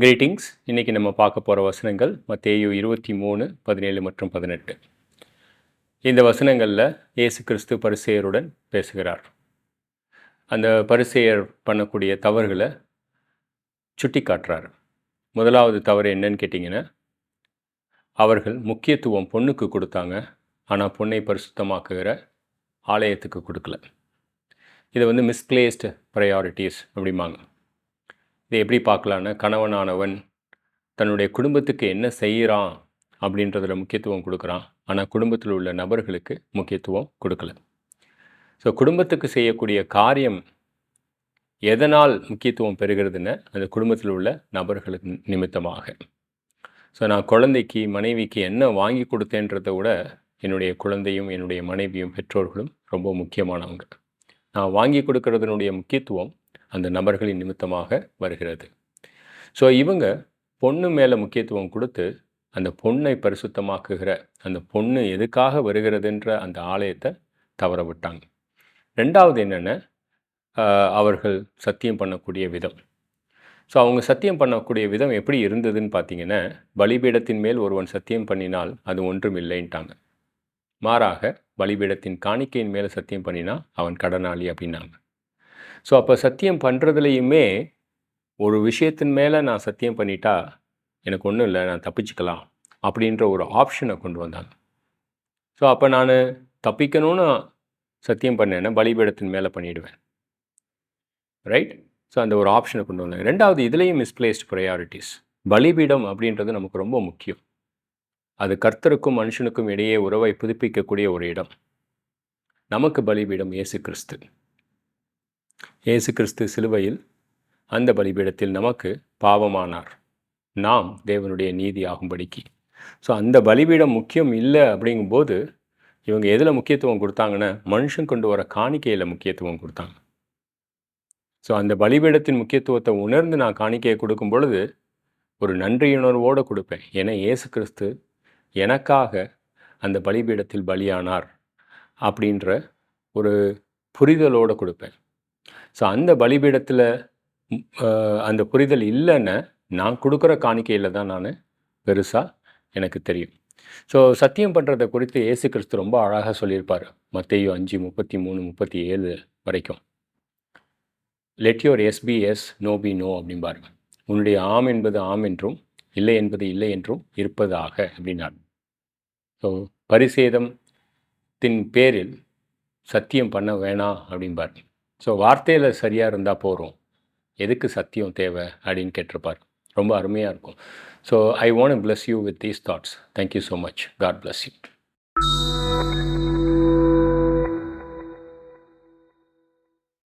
Greetings இன்றைக்கி நம்ம பார்க்க போகிற வசனங்கள் மத்தேயு இருபத்தி மூணு பதினேழு மற்றும் பதினெட்டு. இந்த வசனங்களில் இயேசு கிறிஸ்து பரிசெயருடன் பேசுகிறார். அந்த பரிசெயர் பண்ணக்கூடிய தவறுகளை சுட்டி காட்டுறாரு முதலாவது தவறு என்னன்னு கேட்டிங்கன்னா அவர்கள் முக்கியத்துவம் பொண்ணுக்கு கொடுத்தாங்க ஆனால் பொண்ணை பரிசுத்தமாக்குகிற ஆலயத்துக்கு கொடுக்கல. இதை வந்து மிஸ்பிளேஸ்டு ப்ரையாரிட்டிஸ் அப்படிம்பாங்க. இதை எப்படி பார்க்கலான்னா கணவனானவன் தன்னுடைய குடும்பத்துக்கு என்ன செய்கிறான் அப்படின்றதில் முக்கியத்துவம் கொடுக்குறான். ஆனால் குடும்பத்தில் உள்ள நபர்களுக்கு முக்கியத்துவம் கொடுக்கல. ஸோ குடும்பத்துக்கு செய்யக்கூடிய காரியம் எதனால் முக்கியத்துவம் பெறுகிறதுன்னு அந்த குடும்பத்தில் உள்ள நபர்களுக்கு நிமித்தமாக. ஸோ நான் குழந்தைக்கு மனைவிக்கு என்ன வாங்கி கொடுத்தேன்றதை விட என்னுடைய குழந்தையும் என்னுடைய மனைவியும் பெற்றோர்களும் ரொம்ப முக்கியமானவங்க. நான் வாங்கி கொடுக்கறதுனுடைய முக்கியத்துவம் அந்த நபர்களின் நிமித்தமாக வருகிறது. ஸோ இவங்க பொண்ணு மேலே முக்கியத்துவம் கொடுத்து அந்த பொண்ணை பரிசுத்தமாக்குகிற அந்த பொண்ணு எதுக்காக வருகிறதுன்ற அந்த ஆலயத்தை தவற விட்டாங்க. ரெண்டாவது என்னென்ன? அவர்கள் சத்தியம் பண்ணக்கூடிய விதம். ஸோ அவங்க சத்தியம் பண்ணக்கூடிய விதம் எப்படி இருந்ததுன்னு பார்த்தீங்கன்னா பலிபீடத்தின் மேல் ஒருவன் சத்தியம் பண்ணினால் அது ஒன்றும் இல்லைன்ட்டாங்க. மாறாக பலிபீடத்தின் காணிக்கையின் மேலே சத்தியம் பண்ணினா அவன் கடனாளி அப்படின்னாங்க. ஸோ அப்போ சத்தியம் பண்ணுறதுலையுமே ஒரு விஷயத்தின் மேலே நான் சத்தியம் பண்ணிட்டா எனக்கு ஒன்றும் இல்லை நான் தப்பிச்சுக்கலாம் அப்படின்ற ஒரு ஆப்ஷனை கொண்டு வந்தாங்க ஸோ அப்போ நான் தப்பிக்கணும்னு சத்தியம் பண்ணேன்னா பலிபீடத்தின் மேலே பண்ணிவிடுவேன் ரைட் ஸோ அந்த ஒரு ஆப்ஷனை கொண்டு வந்தாங்க ரெண்டாவது இதுலேயும் மிஸ்பிளேஸ்ட் ப்ரையாரிட்டிஸ் பலிபீடம் அப்படின்றது நமக்கு ரொம்ப முக்கியம். அது கர்த்தருக்கும் மனுஷனுக்கும் இடையே உறவை புதுப்பிக்கக்கூடிய ஒரு இடம். நமக்கு பலிபீடம் இயேசு கிறிஸ்து. இயேசு கிறிஸ்து சிலுவையில் அந்த பலிபீடத்தில் நமக்கு பாவமானார். நாம் தேவனுடைய நீதி ஆகும்படிக்கு ஸோ அந்த பலிபீடம் முக்கியம் இல்லை அப்படிங்கும்போது இவங்க எதில் முக்கியத்துவம் கொடுத்தாங்கன்னா மனுஷன் கொண்டு வர காணிக்கையில் முக்கியத்துவம் கொடுத்தாங்க. ஸோ அந்த பலிபீடத்தின் முக்கியத்துவத்தை உணர்ந்து நான் காணிக்கையை கொடுக்கும் பொழுது ஒரு நன்றியுணர்வோடு கொடுப்பேன். ஏன்னா இயேசு கிறிஸ்து எனக்காக அந்த பலிபீடத்தில் பலியானார் அப்படின்ற ஒரு புரிதலோடு கொடுப்பேன். ஸோ அந்த பலிபீடத்தில் அந்த புரிதல் இல்லைன்னு நான் கொடுக்குற காணிக்கையில் தான் நான் பெருசாக எனக்கு தெரியும். ஸோ சத்தியம் பண்ணுறதை குறித்து ஏசு கிறிஸ்து ரொம்ப அழகாக சொல்லியிருப்பார். மத்தையோ அஞ்சு முப்பத்தி மூணு முப்பத்தி ஏழு வரைக்கும். Let your yes be yes no be no அப்படிம்பாரு. உன்னுடைய ஆம் என்பது ஆம் என்றும் இல்லை என்பது இல்லை என்றும் இருப்பதாக அப்படின்னார். ஸோ பரிசேதத்தின் பேரில் சத்தியம் பண்ண வேணாம் அப்படிம்பார். ஸோ வார்த்தையில் சரியாக இருந்தால் போகிறோம் எதுக்கு சத்தியம் தேவை அப்படின்னு கேட்டிருப்பார். ரொம்ப அருமையாக இருக்கும். So I want bless you with these thoughts thank you so much God bless you